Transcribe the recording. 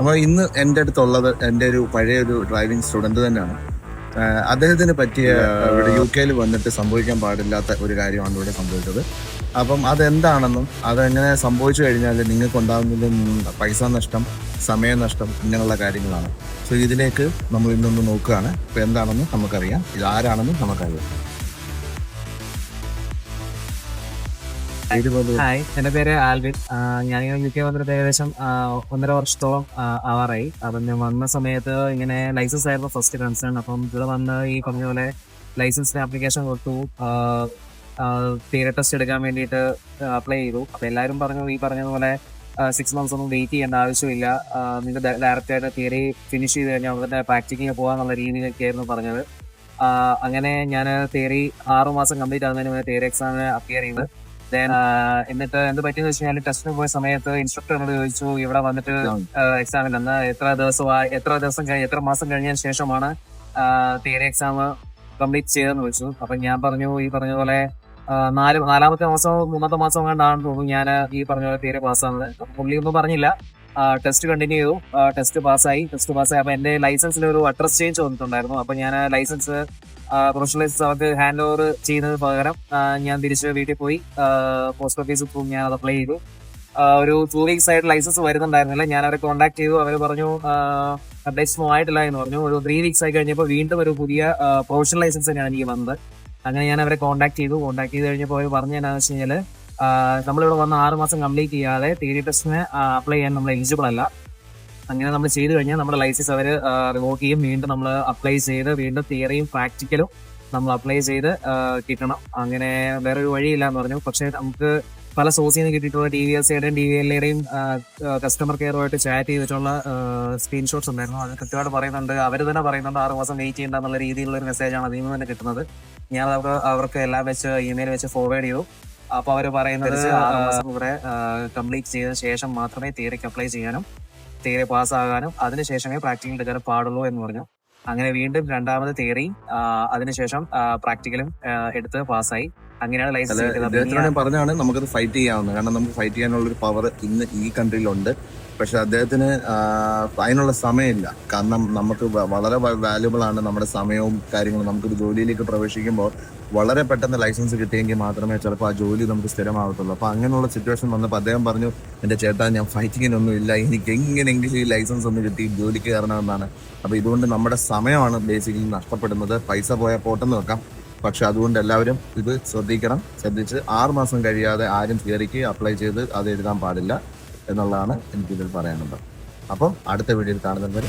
അപ്പോൾ ഇന്ന് എന്റെ അടുത്തുള്ളത് എന്റെ ഒരു പഴയ ഒരു ഡ്രൈവിംഗ് സ്റ്റുഡന്റ് തന്നെയാണ്. അദ്ദേഹത്തിന് പറ്റിയ ഇവിടെ യു കെയിൽ വന്നിട്ട് സംഭവിക്കാൻ പാടില്ലാത്ത ഒരു കാര്യമാണ് ഇവിടെ സംഭവിച്ചത്. അപ്പം അതെന്താണെന്നും അതെങ്ങനെ സംഭവിച്ചു കഴിഞ്ഞാൽ നിങ്ങൾക്ക് ഉണ്ടാകുന്ന പൈസ നഷ്ടം സമയനഷ്ടം ഇങ്ങനെയുള്ള കാര്യങ്ങളാണ്. സോ ഇതിലേക്ക് നമ്മൾ ഇന്നൊന്ന് നോക്കുകയാണ്. അപ്പോൾ എന്താണെന്ന് നമുക്കറിയാം. ഇത് ആരാണെന്നും നമുക്കറിയാം. ഹായ് എന്റെ പേര് ആൽവിൻ. ഞാൻ യു കെ വന്നിട്ട് ഏകദേശം ഒന്നര വർഷത്തോളം ആവാറായി. അപ്പം ഞാൻ വന്ന സമയത്ത് ഇങ്ങനെ ലൈസൻസ് ആയിരുന്നു ഫസ്റ്റ് കൺസേൺ അപ്പം ഇവിടെ വന്ന് ഈ പറഞ്ഞ പോലെ ലൈസൻസിന് ആപ്ലിക്കേഷൻ കൊടുത്തു. തിയറി ടെസ്റ്റ് എടുക്കാൻ വേണ്ടിയിട്ട് അപ്ലൈ ചെയ്തു. അപ്പം എല്ലാവരും പറഞ്ഞു ഈ പറഞ്ഞതുപോലെ സിക്സ് മന്ത്സ് ഒന്നും വെയിറ്റ് ചെയ്യേണ്ട ആവശ്യമില്ല. നിന്റെ ഡയറക്റ്റ് ആയിട്ട് തിയറി ഫിനിഷ് ചെയ്ത് കഴിഞ്ഞാൽ അവിടെ പ്രാക്ടിക്കിങ് പോകാന്നുള്ള രീതിയിലൊക്കെയായിരുന്നു പറഞ്ഞത്. ആ, അങ്ങനെ ഞാൻ തിയറി ആറുമാസം കംപ്ലീറ്റ് ആകുന്നതിന് മുന്നേ തിയറി എക്സാമിന് അപ്പിയർ ചെയ്ത്. ആഹ് എന്നിട്ട് എന്ത് പറ്റിയെന്ന് വെച്ച് കഴിഞ്ഞാൽ ടെസ്റ്റിന് പോയ സമയത്ത് ഇൻസ്ട്രക്ടർ എന്നോട് ചോദിച്ചു ഇവിടെ വന്നിട്ട് എക്സാമിൽ എന്ന് എത്ര ദിവസമായി എത്ര ദിവസം കഴിഞ്ഞ് എത്ര മാസം കഴിഞ്ഞതിന് ശേഷമാണ് തിയറി എക്സാം കംപ്ലീറ്റ് ചെയ്തെന്ന് ചോദിച്ചു. അപ്പൊ ഞാൻ പറഞ്ഞു ഈ പറഞ്ഞ പോലെ നാല് നാലാമത്തെ മാസം മൂന്നാമത്തെ മാസം കണ്ടാണെന്ന് തോന്നുന്നു ഞാൻ ഈ പറഞ്ഞ പോലെ തീരെ പാസ്സാകുന്നത് പുള്ളി ഒന്നും പറഞ്ഞില്ല. ടെസ്റ്റ് കണ്ടിന്യൂ ചെയ്തു. ടെസ്റ്റ് പാസ്സായി ടെസ്റ്റ് പാസ്സായി അപ്പൊ എന്റെ ലൈസൻസിൽ ഒരു അഡ്രസ് ചേഞ്ച് വന്നിട്ടുണ്ടായിരുന്നു. അപ്പൊ ഞാൻ ലൈസൻസ് പ്രൊഫഷണൽ ലൈസൻസ് അവർക്ക് ഹാൻഡ് ഓവർ ചെയ്യുന്നതിന് പകരം ഞാൻ തിരിച്ച് വീട്ടിൽ പോയി പോസ്റ്റ് ഓഫീസിൽ പോയി ഞാൻ അത് അപ്ലൈ ചെയ്തു. ഒരു ടു വീക്സ് ആയിട്ട് ലൈസൻസ് വരുന്നുണ്ടായിരുന്നില്ല. ഞാൻ അവരെ കോൺടാക്ട് ചെയ്തു. അവർ പറഞ്ഞു അപ്ഡേറ്റ്സ് ഒന്നും ആയിട്ടില്ല എന്ന് പറഞ്ഞു. ഒരു ത്രീ വീക്സ് ആയി കഴിഞ്ഞപ്പോൾ വീണ്ടും ഒരു പുതിയ പ്രൊഫഷണൽ ലൈസൻസ് തന്നെയാണ് എനിക്ക് വന്നത്. അങ്ങനെ ഞാൻ അവരെ കോൺടാക്ട് ചെയ്തു. കോൺടാക്ട് ചെയ്ത് കഴിഞ്ഞപ്പോൾ അവർ പറഞ്ഞു എന്നാന്ന് വെച്ച് കഴിഞ്ഞാൽ നമ്മളിവിടെ വന്ന് ആറ് മാസം കംപ്ലീറ്റ് ചെയ്യാതെ തിയറി ടെസ്റ്റിന് അപ്ലൈ ചെയ്യാൻ നമ്മൾ എലിജിബിൾ അല്ല. അങ്ങനെ നമ്മൾ ചെയ്തു കഴിഞ്ഞാൽ നമ്മുടെ ലൈസൻസ് അവർ റിവോക്ക് ചെയ്യും. വീണ്ടും നമ്മൾ അപ്ലൈ ചെയ്ത് വീണ്ടും തിയറിയും പ്രാക്ടിക്കലും നമ്മൾ അപ്ലൈ ചെയ്ത് കിട്ടണം. അങ്ങനെ വേറൊരു വഴിയില്ല എന്ന് പറഞ്ഞു. പക്ഷേ നമുക്ക് പല സോഴ്സിൽ നിന്ന് കിട്ടിയിട്ടുള്ള ടി വി എസ് യുടെയും ഡി വി എല്ലയുടെയും കസ്റ്റമർ കെയറുമായിട്ട് ചാറ്റ് ചെയ്തിട്ടുള്ള സ്ക്രീൻഷോട്ട്സ് ഉണ്ടായിരുന്നു. അത് കൃത്യമായിട്ട് പറയുന്നുണ്ട്. അവർ തന്നെ പറയുന്നുണ്ട് ആറ് മാസം വെയിറ്റ് ചെയ്യേണ്ട എന്നുള്ള രീതിയിലുള്ള ഒരു മെസ്സേജാണ് അതിൽ നിന്ന് തന്നെ കിട്ടുന്നത്. ഞാൻ അവർക്ക് അവർക്ക് എല്ലാം വെച്ച് ഇമെയിൽ വെച്ച് ഫോർവേഡ് ചെയ്തു. അപ്പോൾ അവർ പറയുന്നത് ഇവിടെ കംപ്ലീറ്റ് ചെയ്ത ശേഷം മാത്രമേ തിയറിക്ക് അപ്ലൈ ചെയ്യാനും തിയറി പാസ്സാകാനും അതിനുശേഷമേ പ്രാക്ടിക്കൽ എടുക്കാനും പാടുള്ളൂ എന്ന് പറഞ്ഞു. അങ്ങനെ വീണ്ടും രണ്ടാമത് തിയറി അതിനുശേഷം പ്രാക്ടിക്കലും എടുത്ത് പാസ്സായി. അങ്ങനെയാണ് ലൈസൻസ് പറഞ്ഞാണ് നമുക്കത് ഫൈറ്റ് ചെയ്യാവുന്നത് കാരണം നമുക്ക് ഫൈറ്റ് ചെയ്യാനുള്ള ഒരു പവർ ഇന്ന് ഈ കൺട്രിയിലുണ്ട് പക്ഷെ അദ്ദേഹത്തിന് അതിനുള്ള സമയമില്ല. കാരണം നമുക്ക് വളരെ വാല്യുബിൾ ആണ് നമ്മുടെ സമയവും കാര്യങ്ങളും. നമുക്കൊരു ജോലിയിലേക്ക് പ്രവേശിക്കുമ്പോൾ വളരെ പെട്ടെന്ന് ലൈസൻസ് കിട്ടിയെങ്കിൽ മാത്രമേ ചിലപ്പോൾ ആ ജോലി നമുക്ക് സ്ഥിരമാകത്തുള്ളൂ അപ്പൊ അങ്ങനെയുള്ള സിറ്റുവേഷൻ വന്നപ്പോൾ അദ്ദേഹം പറഞ്ഞു എന്റെ ചേട്ടാ ഞാൻ ഫൈറ്റിങ്ങിനൊന്നും ഇല്ല. എനിക്ക് എങ്ങനെയെങ്കിലും ഈ ലൈസൻസ് ഒന്ന് കിട്ടി ജോലിക്ക് കയറണമെന്നാണ്. അപ്പൊ ഇതുകൊണ്ട് നമ്മുടെ സമയമാണ് ബേസിക്കലി നഷ്ടപ്പെടുന്നത്. പൈസ പോയാൽ പോട്ടെന്ന് വെക്കാം. പക്ഷെ അതുകൊണ്ട് എല്ലാവരും ഇത് ശ്രദ്ധിക്കണം. ശ്രദ്ധിച്ച് ആറുമാസം കഴിയാതെ ആരും തിയറിക്ക് അപ്ലൈ ചെയ്ത് അത് എഴുതാൻ പാടില്ല എന്നുള്ളതാണ് എനിക്കിതിൽ പറയാനുള്ളത്. അപ്പോൾ അടുത്ത വീഡിയോയിൽ കാണുന്നവരെ